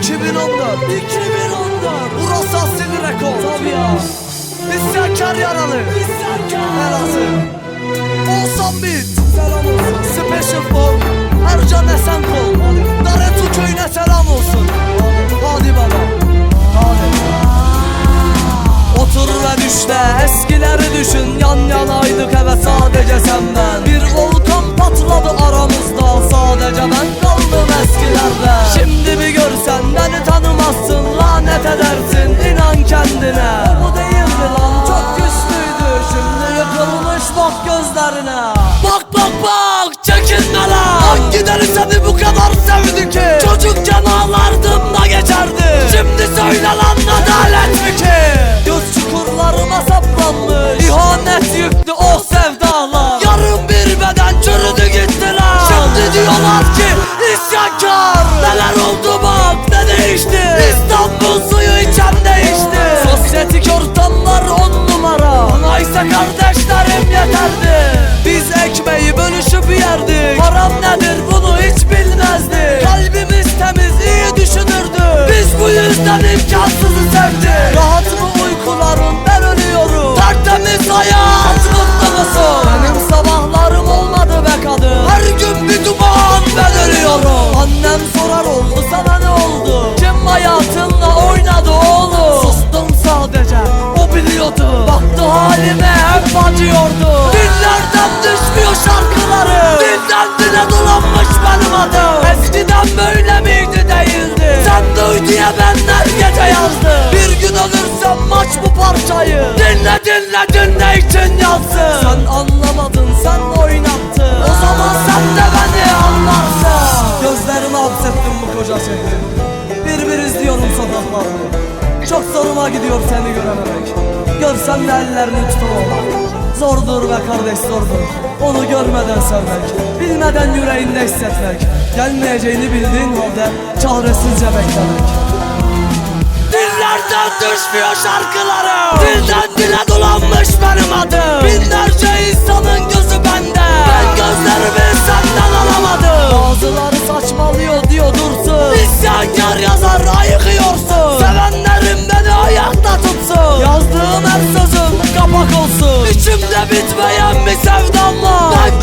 2014 2014 Burası Asili Rekord Tabii ya. İsyankar yaralı. İsyankar Elazığ Oğuzhan Bit Selam olsun. Special for Ercan Esenkol. Daretu köyüne selam olsun. Hadi baba. Hadi. Otur ve düşle eskileri düşün. Yan yanaydık evet sadece sen ben. Bir volkan patladı aramızda gözlerine Bak bak bak çekinme lan Hangi deli seni bu kadar sevdi ki. Çocukken ağlardım da geçerdi. Şimdi söyle lan adalet mi ki? Göz çukurlarıma saplanmış. İhanet yüklü o sevdalar. Yarım bir beden çürüdü gitti lan Şimdi diyorlar ki isyankar kardeşlerim yeterdi. Biz ekmeği bölüşüp yerdik. Param nedir bunu hiç bilmezdik. Kalbimiz temiz iyi düşünürdü. Biz bu yüzden imkansızı sevdik. Rahat mı uykularım ben ölüyorum. Tertemiz hayat mutlu musun? Baktı halime hep acıyordu Dillerden düşmüyor şarkıları. Dilden dile dolanmış benim adım. Eskiden böyle miydi değildi? Sen duy diye ben her gece yazdım Bir gün ölürsem maç bu parçayı. Dinle dinle dinle için yazsın. Sen anlamadın sen oynattın. O zaman sen de beni anlarsın. Gözlerimi hapsettim bu koca şehri Bir bir izliyorum sokaklarda çok zoruma gidiyor seni görememek Görsem de ellerini tutamamak Zordur be kardeş zordur. Onu görmeden sevmek Bilmeden yüreğinde hissetmek Gelmeyeceğini bildiğin halde Çaresizce beklemek. Dillerden düşmüyor şarkılarım. Dilden dile dolanmış benim adım musun? İçimde bitmeyen bir sevdan var Ben